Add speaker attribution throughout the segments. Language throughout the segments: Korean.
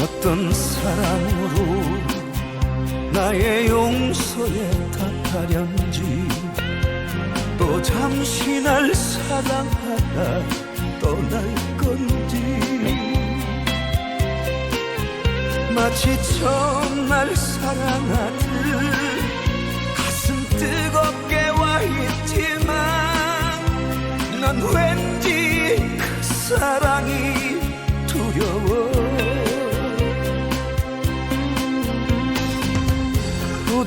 Speaker 1: 어떤 사랑으로 나의 용서에 답하련지 또 잠시 날 사랑하다 떠날 건지 마치 처음 날 사랑하듯 가슴 뜨겁게 와 있지만 난 왠지 그 사랑이 두려워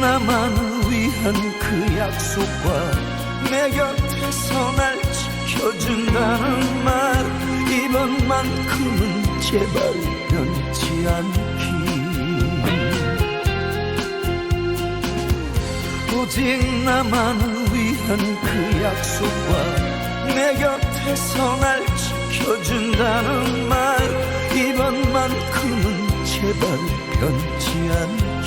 Speaker 1: 나만을 위한 그 약속과 내 곁에서 날 지켜준다는 말. 이번만큼은 제발 변치 않기. 오직 나만을 위한 그 약속과 내 곁에서 날 지켜준다는 말. 이번만큼은 제발 변치 않기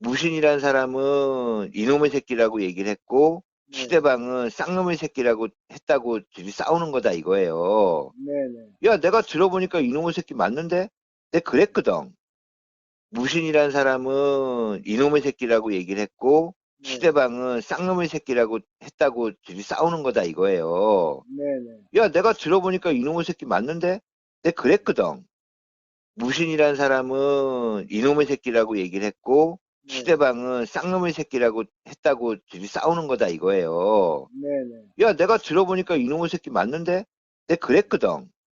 Speaker 2: 무신이란 사람은 이놈의 새끼라고 얘기를 했고
Speaker 3: 네.
Speaker 2: 시대방은 쌍놈의 새끼라고 했다고 둘이 싸우는 거다 이거예요.
Speaker 3: 네네.
Speaker 2: 야 내가 들어보니까 이놈의 새끼 맞는데? 내가 그랬거든. 무신이란 사람은 이놈의 새끼라고 얘기를 했고
Speaker 3: 네.
Speaker 2: 시대방은 쌍놈의 새끼라고 했다고 둘이 싸우는 거다 이거예요.
Speaker 3: 네네.
Speaker 2: 야 내가 들어보니까 이놈의 새끼 맞는데? 내가 그랬거든. 무신이란 사람은 이놈의 새끼라고 얘기를 했고
Speaker 3: 네.
Speaker 2: 시대방은 쌍놈의 새끼라고 했다고 둘이 싸우는 거다 이거예요.
Speaker 3: 네네.
Speaker 2: 야 내가 들어보니까 이놈의 새끼 맞는데? 내가 그랬거든.